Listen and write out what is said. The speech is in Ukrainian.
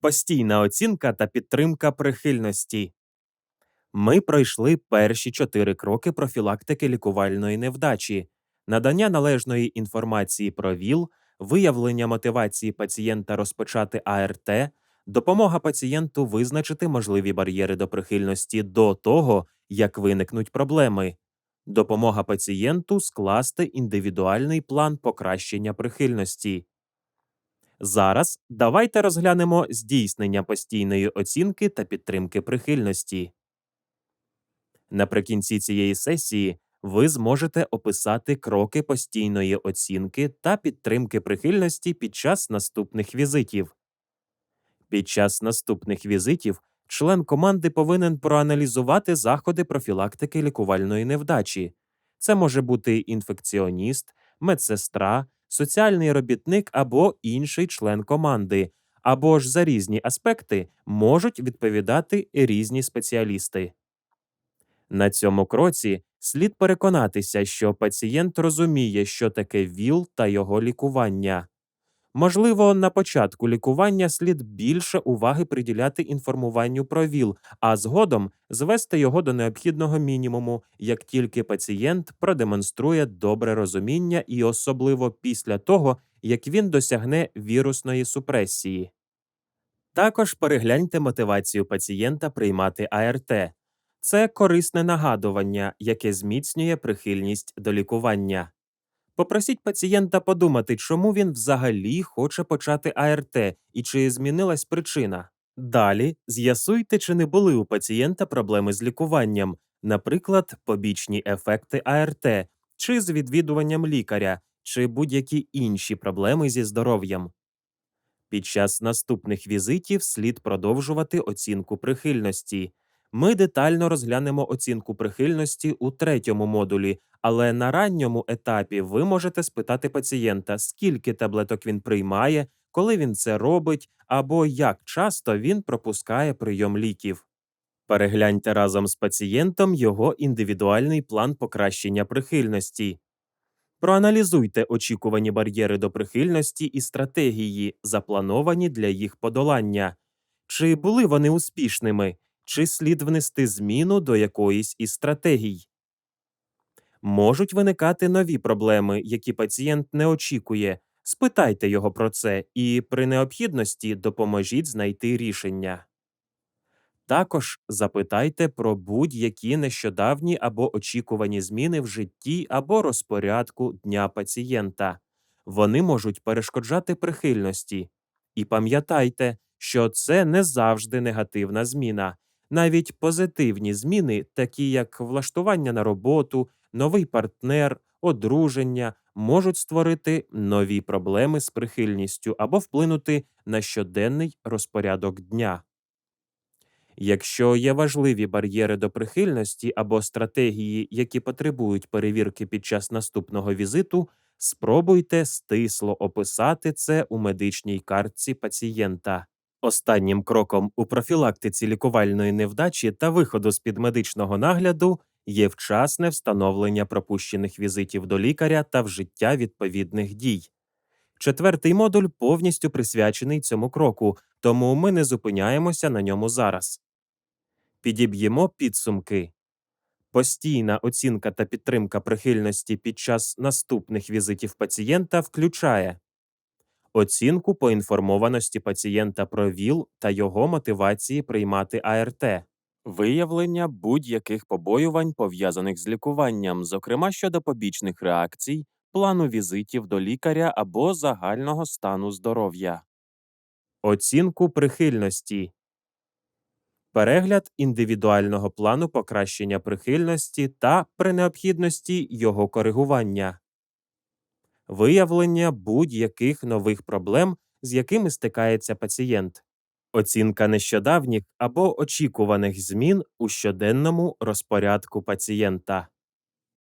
Постійна оцінка та підтримка прихильності. Ми пройшли перші чотири кроки профілактики лікувальної невдачі, надання належної інформації про ВІЛ, виявлення мотивації пацієнта розпочати АРТ, допомога пацієнту визначити можливі бар'єри до прихильності до того, як виникнуть проблеми, допомога пацієнту скласти індивідуальний план покращення прихильності. Зараз давайте розглянемо здійснення постійної оцінки та підтримки прихильності. Наприкінці цієї сесії ви зможете описати кроки постійної оцінки та підтримки прихильності під час наступних візитів. Під час наступних візитів член команди повинен проаналізувати заходи профілактики лікувальної невдачі. Це може бути інфекціоніст, медсестра, соціальний робітник або інший член команди, або ж за різні аспекти можуть відповідати різні спеціалісти. На цьому кроці слід переконатися, що пацієнт розуміє, що таке ВІЛ та його лікування. Можливо, на початку лікування слід більше уваги приділяти інформуванню про ВІЛ, а згодом звести його до необхідного мінімуму, як тільки пацієнт продемонструє добре розуміння і особливо після того, як він досягне вірусної супресії. Також перегляньте мотивацію пацієнта приймати АРТ. Це корисне нагадування, яке зміцнює прихильність до лікування. Попросіть пацієнта подумати, чому він взагалі хоче почати АРТ і чи змінилась причина. Далі з'ясуйте, чи не були у пацієнта проблеми з лікуванням, наприклад, побічні ефекти АРТ, чи з відвідуванням лікаря, чи будь-які інші проблеми зі здоров'ям. Під час наступних візитів слід продовжувати оцінку прихильності. Ми детально розглянемо оцінку прихильності у третьому модулі, але на ранньому етапі ви можете спитати пацієнта, скільки таблеток він приймає, коли він це робить, або як часто він пропускає прийом ліків. Перегляньте разом з пацієнтом його індивідуальний план покращення прихильності. Проаналізуйте очікувані бар'єри до прихильності і стратегії, заплановані для їх подолання. Чи були вони успішними, чи слід внести зміну до якоїсь із стратегій. Можуть виникати нові проблеми, які пацієнт не очікує. Спитайте його про це і при необхідності допоможіть знайти рішення. Також запитайте про будь-які нещодавні або очікувані зміни в житті або розпорядку дня пацієнта. Вони можуть перешкоджати прихильності. І пам'ятайте, що це не завжди негативна зміна. Навіть позитивні зміни, такі як влаштування на роботу, новий партнер, одруження, можуть створити нові проблеми з прихильністю або вплинути на щоденний розпорядок дня. Якщо є важливі бар'єри до прихильності або стратегії, які потребують перевірки під час наступного візиту, спробуйте стисло описати це у медичній картці пацієнта. Останнім кроком у профілактиці лікувальної невдачі та виходу з під медичного нагляду є вчасне встановлення пропущених візитів до лікаря та вжиття відповідних дій. Четвертий модуль повністю присвячений цьому кроку, тому ми не зупиняємося на ньому зараз. Підіб'ємо підсумки. Постійна оцінка та підтримка прихильності під час наступних візитів пацієнта включає оцінку поінформованості пацієнта про ВІЛ та його мотивації приймати АРТ, виявлення будь-яких побоювань, пов'язаних з лікуванням, зокрема щодо побічних реакцій, плану візитів до лікаря або загального стану здоров'я, оцінку прихильності. Перегляд індивідуального плану покращення прихильності та при необхідності його коригування виявлення будь-яких нових проблем, з якими стикається пацієнт, оцінка нещодавніх або очікуваних змін у щоденному розпорядку пацієнта.